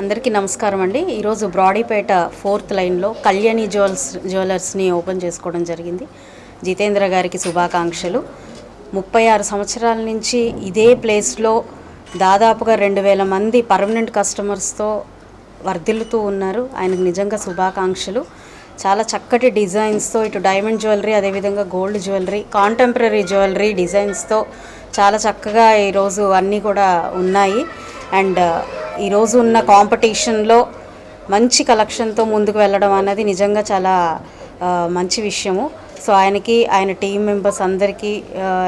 అందరికీ నమస్కారం అండి. ఈరోజు బ్రాడీపేట ఫోర్త్ లైన్లో కళ్యాణి జ్యువెల్స్ జ్యువెలర్స్ని ఓపెన్ చేసుకోవడం జరిగింది. జితేంద్ర గారికి శుభాకాంక్షలు. ముప్పై ఆరు సంవత్సరాల నుంచి ఇదే ప్లేస్లో దాదాపుగా రెండు వేల మంది పర్మనెంట్ కస్టమర్స్తో వర్ధిల్లుతూ ఉన్నారు. ఆయనకు నిజంగా శుభాకాంక్షలు. చాలా చక్కటి డిజైన్స్తో ఇటు డైమండ్ జ్యువెలరీ అదేవిధంగా గోల్డ్ జ్యువెలరీ కాంటెంపరీ జ్యువెలరీ డిజైన్స్తో చాలా చక్కగా ఈరోజు అన్నీ కూడా ఉన్నాయి. అండ్ ఈరోజు ఉన్న కాంపిటీషన్లో మంచి కలెక్షన్తో ముందుకు వెళ్ళడం అన్నది నిజంగా చాలా మంచి విషయము. సో ఆయనకి ఆయన టీం మెంబర్స్ అందరికీ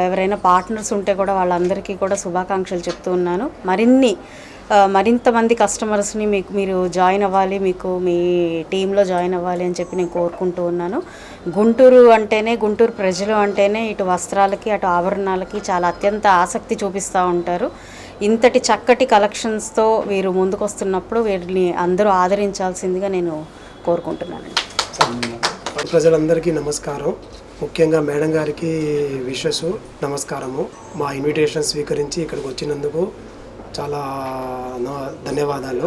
ఎవరైనా పార్ట్నర్స్ ఉంటే కూడా వాళ్ళందరికీ కూడా శుభాకాంక్షలు చెప్తూ ఉన్నాను. మరిన్ని మరింత మంది కస్టమర్స్ని మీకు మీరు జాయిన్ అవ్వాలి మీకు మీ టీంలో జాయిన్ అవ్వాలి అని చెప్పి నేను కోరుకుంటూ ఉన్నాను. గుంటూరు అంటేనే గుంటూరు ప్రజలు అంటేనే ఇటు వస్త్రాలకి అటు ఆభరణాలకి చాలా అత్యంత ఆసక్తి చూపిస్తూ ఉంటారు. ఇంతటి చక్కటి కలెక్షన్స్తో వీరు ముందుకొస్తున్నప్పుడు వీరిని అందరూ ఆదరించాల్సిందిగా నేను కోరుకుంటున్నానండి. ప్రజలందరికీ నమస్కారం. ముఖ్యంగా మేడం గారికి విషెస్ నమస్కారము. మా ఇన్విటేషన్ స్వీకరించి ఇక్కడికి వచ్చినందుకు చాలా ధన్యవాదాలు.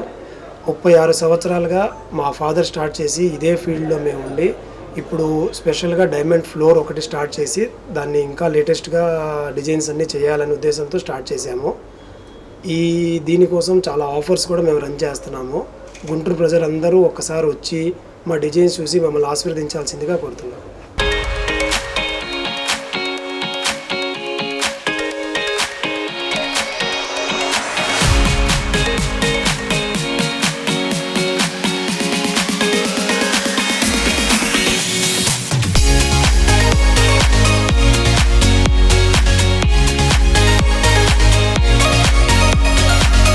ముప్పై ఆరు సంవత్సరాలుగా మా ఫాదర్ స్టార్ట్ చేసి ఇదే ఫీల్డ్లో మేము ఉండి ఇప్పుడు స్పెషల్గా డైమండ్ ఫ్లోర్ ఒకటి స్టార్ట్ చేసి దాన్ని ఇంకా లేటెస్ట్గా డిజైన్స్ అన్నీ చేయాలనే ఉద్దేశంతో స్టార్ట్ చేశాము. ఈ దీనికోసం చాలా ఆఫర్స్ కూడా మేము రన్ చేస్తున్నాము. గుంటూరు ప్రజలందరూ ఒక్కసారి వచ్చి మా డిజైన్స్ చూసి మమ్మల్ని ఆశీర్వదించాల్సిందిగా కోరుతున్నాము.